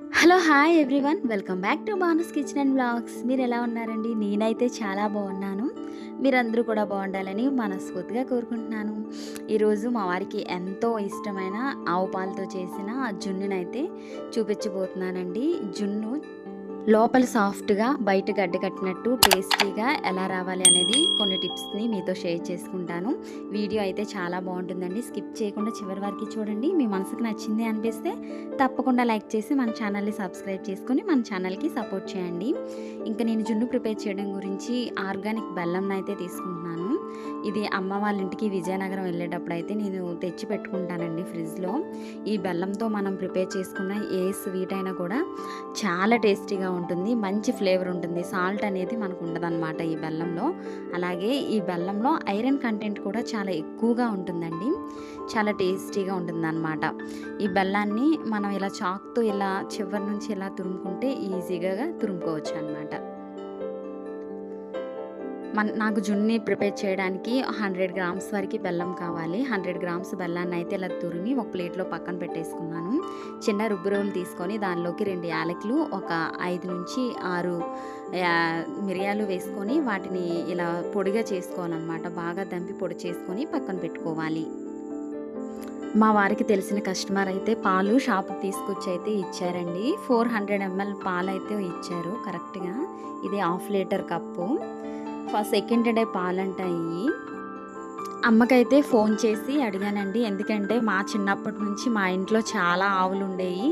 Hello hi everyone. Welcome back to Bana's kitchen and blogs. మీరు ఎలా ఉన్నారండి? నేనైతే చాలా బాగున్నాను. మీరందరూ కూడా బాగుండాలని మనస్ఫూర్తిగా కోరుకుంటున్నాను. ఈరోజు మా వారికి ఎంతో ఇష్టమైన ఆవు పాలతో చేసిన జున్నునైతే చూపించబోతున్నానండి. జున్ను లోపల సాఫ్ట్గా బయట గడ్డ కట్టినట్టు టేస్టీగా ఎలా రావాలి అనేది కొన్ని టిప్స్ని మీతో షేర్ చేసుకుంటాను. వీడియో అయితే చాలా బాగుంటుందండి. స్కిప్ చేయకుండా చివరి వరకు చూడండి. మీ మనసుకు నచ్చింది అనిపిస్తే తప్పకుండా లైక్ చేసి మన ఛానల్ని సబ్స్క్రైబ్ చేసుకొని మన ఛానల్కి సపోర్ట్ చేయండి. ఇంకా నేను జున్ను ప్రిపేర్ చేయడం గురించి ఆర్గానిక్ బెల్లం అయితే తీసుకుంటున్నాను. ఇది అమ్మ వాళ్ళ ఇంటికి విజయనగరం వెళ్ళేటప్పుడు అయితే నేను తెచ్చి పెట్టుకుంటానండి ఫ్రిడ్జ్లో. ఈ బెల్లంతో మనం ప్రిపేర్ చేసుకున్న ఏ స్వీట్ అయినా కూడా చాలా టేస్టీగా ఉంటుంది మంచి ఫ్లేవర్ ఉంటుంది సాల్ట్ అనేది మనకు ఉండదన్నమాట ఈ బెల్లంలో. అలాగే ఈ బెల్లంలో ఐరన్ కంటెంట్ కూడా చాలా ఎక్కువగా ఉంటుందండి చాలా టేస్టీగా ఉంటుందన్నమాట. ఈ బెల్లాన్ని మనం ఇలా చాక్తో ఇలా చివరి నుంచి ఇలా తురుముకుంటే ఈజీగా తురుముకోవచ్చు అనమాట మన నాకు జున్ని ప్రిపేర్ చేయడానికి హండ్రెడ్ గ్రామ్స్ వరకు బెల్లం కావాలి. హండ్రెడ్ గ్రామ్స్ బెల్లాన్ని అయితే ఇలా తురిమి ఒక ప్లేట్లో పక్కన పెట్టేసుకున్నాను. చిన్న రుబ్బు రోలు తీసుకొని దానిలోకి రెండు యాలకులు ఒక ఐదు నుంచి ఆరు యా- మిరియాలు వేసుకొని వాటిని ఇలా పొడిగా చేసుకోవాలన్నమాట. బాగా దంపి పొడి చేసుకొని పక్కన పెట్టుకోవాలి. మా వారికి తెలిసిన కస్టమర్ అయితే పాలు షాప్కి తీసుకొచ్చి అయితే ఇచ్చారండి. ఫోర్ హండ్రెడ్ ఎంఎల్ పాలు అయితే ఇచ్చారు కరెక్ట్గా. ఇది half litre cup. Second day పాలంట ఇవి అమ్మకైతే ఫోన్ చేసి అడిగానండి. ఎందుకంటే మా చిన్నప్పటి నుంచి మా ఇంట్లో చాలా ఆవులు ఉండేవి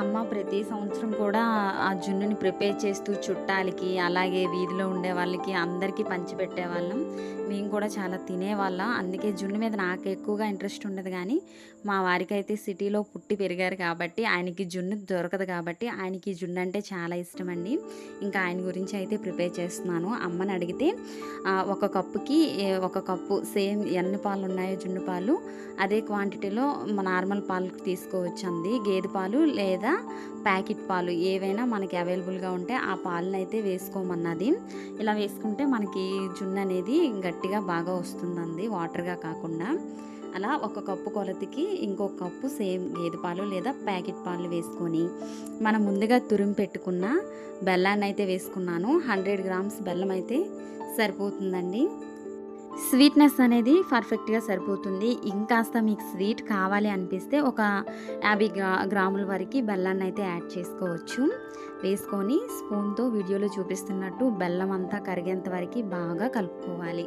అమ్మ ప్రతి సంవత్సరం కూడా ఆ జున్నుని ప్రిపేర్ చేస్తూ చుట్టాలకి అలాగే వీధిలో ఉండే వాళ్ళకి అందరికీ పంచిపెట్టేవాళ్ళం. మేము కూడా చాలా తినేవాళ్ళం. అందుకే జున్ను మీద నాకు ఎక్కువగా ఇంట్రెస్ట్ ఉండదు కానీ మా వారికి అయితే సిటీలో పుట్టి పెరిగారు కాబట్టి ఆయనకి జున్ను దొరకదు కాబట్టి ఆయనకి జున్ను అంటే చాలా ఇష్టం అండి ఇంకా ఆయన గురించి అయితే ప్రిపేర్ చేస్తున్నాను. అమ్మని అడిగితే ఒక కప్పుకి ఒక కప్పు సేమ్ ఎన్ని పాలు ఉన్నాయో జున్ను పాలు అదే క్వాంటిటీలో నార్మల్ పాలు తీసుకోవచ్చు అంది గేదె పాలు లేదా ప్యాకెట్ పాలు ఏవైనా మనకి అవైలబుల్గా ఉంటే ఆ పాలను అయితే వేసుకోమన్నది. ఇలా వేసుకుంటే మనకి జున్ను అనేది గట్టిగా బాగా వస్తుందండి వాటర్గా కాకుండా. అలా ఒక కప్పు కొలతకి ఇంకొక కప్పు సేమ్ గేదె పాలు లేదా ప్యాకెట్ పాలు వేసుకొని మనం ముందుగా తురిమి పెట్టుకున్న బెల్లాన్ని అయితే వేసుకున్నాను. హండ్రెడ్ గ్రామ్స్ బెల్లం అయితే సరిపోతుందండి. స్వీట్నెస్ అనేది పర్ఫెక్ట్గా సరిపోతుంది. ఇంకాస్త మీకు స్వీట్ కావాలి అనిపిస్తే ఒక యాభై గ్రా గ్రాముల వరకు బెల్లాన్ని అయితే యాడ్ చేసుకోవచ్చు. వేసుకొని స్పూన్తో వీడియోలో చూపిస్తున్నట్టు బెల్లం అంతా కరిగేంత వరకు బాగా కలుపుకోవాలి.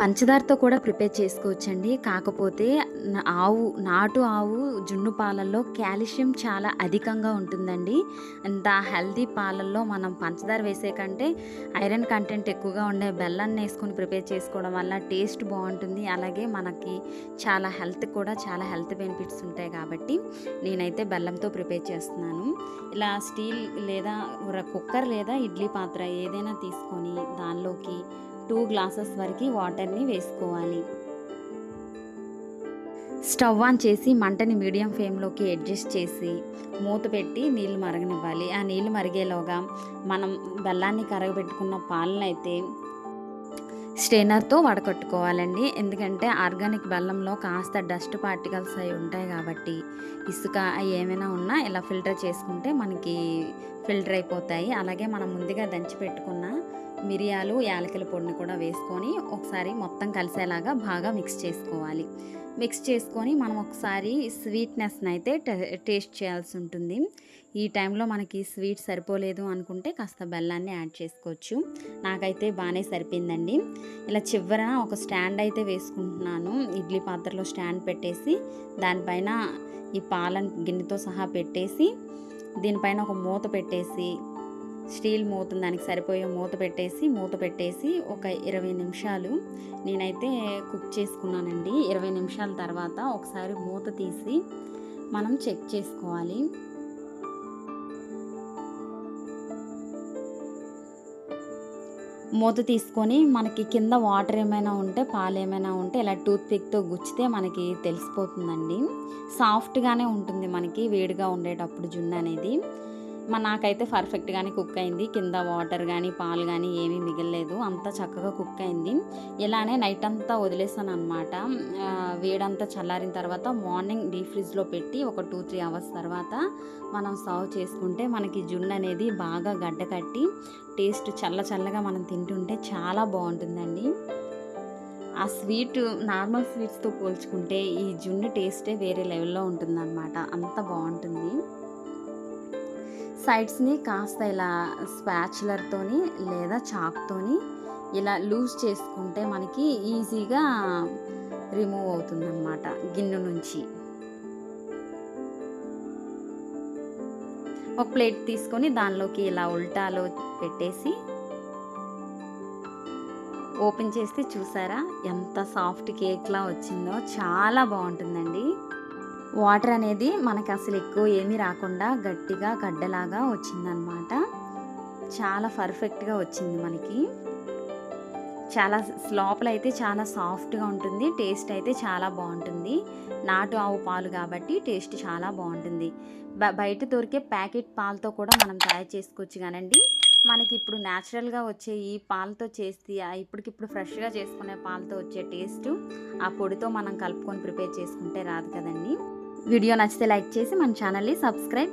పంచదారతో కూడా ప్రిపేర్ చేసుకోవచ్చండి. కాకపోతే ఆవు నాటు ఆవు జున్ను పాలల్లో కాల్షియం చాలా అధికంగా ఉంటుందండి. దా హెల్తీ పాలల్లో మనం పంచదార వేసే కంటే ఐరన్ కంటెంట్ ఎక్కువగా ఉండే బెల్లాన్ని వేసుకొని ప్రిపేర్ చేసుకోవడం వల్ల టేస్ట్ బాగుంటుంది. అలాగే మనకి చాలా హెల్త్ కూడా చాలా హెల్త్ బెనిఫిట్స్ ఉంటాయి కాబట్టి నేనైతే బెల్లంతో ప్రిపేర్ చేస్తున్నాను. ఇలా స్టీల్ లేదా కుక్కర్ లేదా ఇడ్లీ పాత్ర ఏదైనా తీసుకొని దానిలోకి టూ గ్లాసెస్ వరకు వాటర్ని వేసుకోవాలి. స్టవ్ ఆన్ చేసి మంటని మీడియం ఫ్లేమ్లోకి అడ్జస్ట్ చేసి మూత పెట్టి నీళ్ళు మరగనివ్వాలి. ఆ నీళ్ళు మరిగేలోగా మనం బెల్లాన్ని కరగబెట్టుకున్న పాలను అయితే స్టెయినర్తో వడకట్టుకోవాలండి. ఎందుకంటే ఆర్గానిక్ బెల్లంలో కాస్త డస్ట్ పార్టికల్స్ అవి ఉంటాయి కాబట్టి ఇసుక అవి ఏమైనా ఉన్నా ఇలా ఫిల్టర్ చేసుకుంటే మనకి ఫిల్టర్ అయిపోతాయి. అలాగే మనం ముందుగా దంచి పెట్టుకున్న మిరియాలు యాలకుల పొడిని కూడా వేసుకొని ఒకసారి మొత్తం కలిసేలాగా బాగా మిక్స్ చేసుకోవాలి. మిక్స్ చేసుకొని మనం ఒకసారి స్వీట్నెస్ని అయితే టేస్ట్ చేయాల్సి ఉంటుంది. ఈ టైంలో మనకి స్వీట్ సరిపోలేదు అనుకుంటే కాస్త బెల్లాన్ని యాడ్ చేసుకోవచ్చు. నాకైతే బాగానే సరిపోయిందండి. ఇలా చివరన ఒక స్టాండ్ అయితే వేసుకుంటున్నాను. ఇడ్లీ పాత్రలో స్టాండ్ పెట్టేసి దానిపైన ఈ పాలను గిన్నెతో సహా పెట్టేసి దీనిపైన ఒక మూత పెట్టేసి స్టీల్ మూత దానికి సరిపోయే మూత పెట్టేసి మూత పెట్టేసి ఒక ఇరవై నిమిషాలు నేనైతే కుక్ చేసుకున్నానండి. ఇరవై నిమిషాల తర్వాత ఒకసారి మూత తీసి మనం చెక్ చేసుకోవాలి. మూత తీసుకొని మనకి కింద వాటర్ ఏమైనా ఉంటే పాలు ఏమైనా ఉంటే ఇలా టూత్ పిక్తో గుచ్చితే మనకి తెలిసిపోతుందండి. సాఫ్ట్గానే ఉంటుంది మనకి వేడిగా ఉండేటప్పుడు జున్ను అనేది. మా నాకైతే పర్ఫెక్ట్గానే కుక్ అయింది. కింద వాటర్ కానీ పాలు కానీ ఏమీ మిగలలేదు. అంతా చక్కగా కుక్ అయింది. ఇలానే నైట్ అంతా వదిలేసాను అనమాట వేడంతా చల్లారిన తర్వాత మార్నింగ్ డీ ఫ్రిడ్జ్లో పెట్టి ఒక టూ త్రీ అవర్స్ తర్వాత మనం సర్వ్ చేసుకుంటే మనకి జున్ను అనేది బాగా గడ్డ కట్టి టేస్ట్ చల్ల చల్లగా మనం తింటుంటే చాలా బాగుంటుందండి. ఆ స్వీట్ నార్మల్ స్వీట్స్తో పోల్చుకుంటే ఈ జున్ను టేస్టే వేరే లెవెల్లో ఉంటుందన్నమాట. అంత బాగుంటుంది. సైడ్స్ని కాస్త ఇలా స్పాచులర్తోని లేదా చాక్తోని ఇలా లూజ్ చేసుకుంటే మనకి ఈజీగా రిమూవ్ అవుతుందన్నమాట గిన్నె నుంచి. ఒక ప్లేట్ తీసుకొని దానిలోకి ఇలా ఉల్టాలో పెట్టేసి ఓపెన్ చేస్తే చూసారా ఎంత సాఫ్ట్ కేక్లా వచ్చిందో. చాలా బాగుంటుందండి. వాటర్ అనేది మనకి అసలు ఎక్కువ ఏమీ రాకుండా గట్టిగా గడ్డలాగా వచ్చిందనమాట చాలా పర్ఫెక్ట్గా వచ్చింది మనకి. చాలా లోపల అయితే చాలా సాఫ్ట్గా ఉంటుంది టేస్ట్ అయితే చాలా బాగుంటుంది. నాటు ఆవు పాలు కాబట్టి టేస్ట్ చాలా బాగుంటుంది. బ- బయట దొరికే ప్యాకెట్ పాలతో కూడా మనం తయారు చేసుకోవచ్చు కానండి. మనకి ఇప్పుడు న్యాచురల్గా వచ్చే ఈ పాలతో చేస్తే ఇప్పటికిప్పుడు ఫ్రెష్గా చేసుకునే పాలతో వచ్చే టేస్ట్ ఆ పొడితో మనం కలుపుకొని ప్రిపేర్ చేసుకుంటే రాదు కదండి. వీడియో నచ్చితే లైక్ చేసి మన ఛానల్ని సబ్స్క్రైబ్